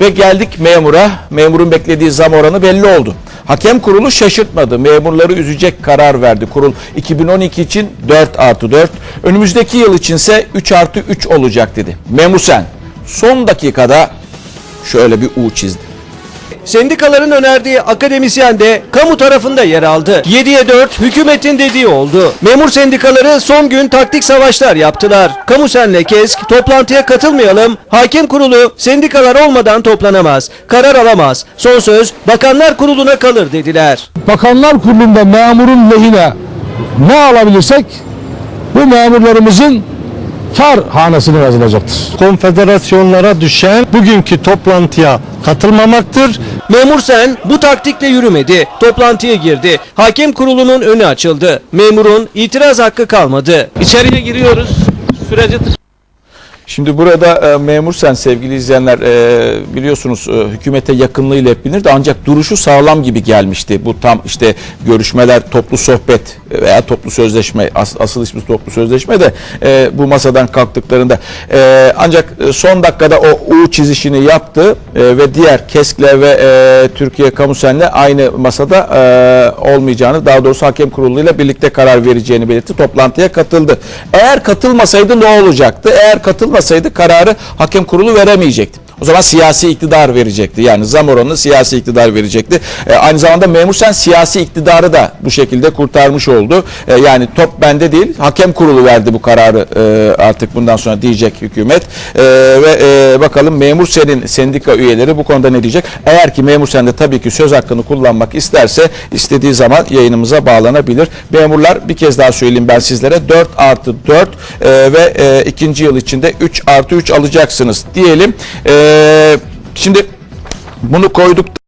Ve geldik memura. Memurun beklediği zam oranı belli oldu. Hakem kurulu şaşırtmadı. Memurları üzecek karar verdi. Kurul 2012 için 4 artı 4. Önümüzdeki yıl içinse 3 artı 3 olacak dedi. Memur sen son dakikada şöyle bir U çizdi. Sendikaların önerdiği akademisyen de kamu tarafında yer aldı. 7'ye 4 hükümetin dediği oldu. Memur sendikaları son gün taktik savaşlar yaptılar. Kamu senle KESK toplantıya katılmayalım. Hakim kurulu sendikalar olmadan toplanamaz. Karar alamaz. Son söz bakanlar kuruluna kalır dediler. Bakanlar Kurulu'nda memurun lehine ne alabilirsek bu memurlarımızın kar hanesine yazılacaktır. konfederasyonlara düşen bugünkü toplantıya katılmamaktır. Memur sen bu taktikle yürümedi. Toplantıya girdi. Hakim kurulunun önü açıldı. Memurun itiraz hakkı kalmadı. İçeriye giriyoruz. Süreci Şimdi burada e, memur sen sevgili izleyenler e, biliyorsunuz e, hükümete yakınlığıyla hep bilinirdi ancak duruşu sağlam gibi gelmişti. Bu tam işte görüşmeler, toplu sohbet veya toplu sözleşme as- asıl ismi toplu sözleşme de e, bu masadan kalktıklarında e, ancak e, son dakikada o U çizişini yaptı e, ve diğer KESK'le ve e, Türkiye Kamusen'le aynı masada e, olmayacağını daha doğrusu hakem kuruluyla birlikte karar vereceğini belirtti. Toplantıya katıldı. Eğer katılmasaydı ne olacaktı? Eğer katılmasaydı kararı hakem kurulu veremeyecekti. O zaman siyasi iktidar verecekti. Yani zam oranını siyasi iktidar verecekti. E, aynı zamanda memur sen siyasi iktidarı da bu şekilde kurtarmış oldu. E, yani top bende değil. Hakem kurulu verdi bu kararı e, artık bundan sonra diyecek hükümet. E, ve e, bakalım memur senin sendika üyeleri bu konuda ne diyecek? Eğer ki memur sen de tabii ki söz hakkını kullanmak isterse istediği zaman yayınımıza bağlanabilir. Memurlar bir kez daha söyleyeyim ben sizlere 4 artı 4 e, ve e, ikinci yıl içinde 3 artı 3 alacaksınız diyelim. E, şimdi bunu koyduk.